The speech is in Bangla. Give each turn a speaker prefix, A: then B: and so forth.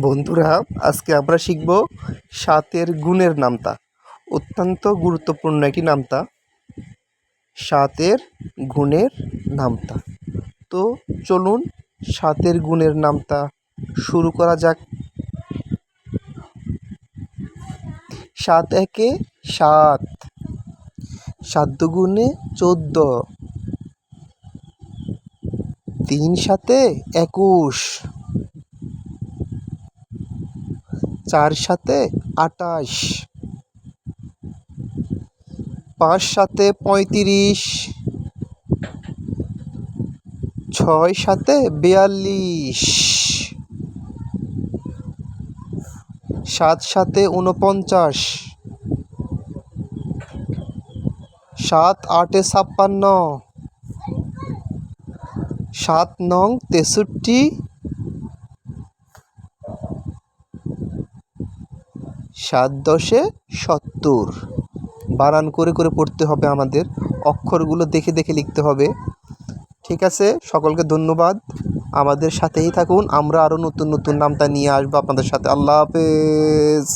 A: বন্ধুরা, আজকে আমরা শিখব সাতের গুণের নামতা। অত্যন্ত গুরুত্বপূর্ণ একটি নামতা। সাতের গুণের নামতা। তো চলুন সাতের গুণের নামতা শুরু করা যাক। সাত একে সাত। সাত দুগুণে চোদ্দ। তিন সাতে একুশ। চার সাথে আটাশ। পাঁচ সাথে পঁয়ত্রিশ। ছয় সাথে বিয়াল্লিশ। সাত সাথে উনপঞ্চাশ সাত আটে ছাপ্পান্ন। সাত নং তেষট্টি। সাত দশে সত্তর। বানান করে করে পড়তে হবে আমাদের। অক্ষরগুলো দেখে দেখে লিখতে হবে। ঠিক আছে? সকলকে ধন্যবাদ। আমাদের সাথেই থাকুন। আমরা আরও নতুন নতুন নামতা নিয়ে আসব আপনাদের সাথে। আল্লাহ হাফেজ।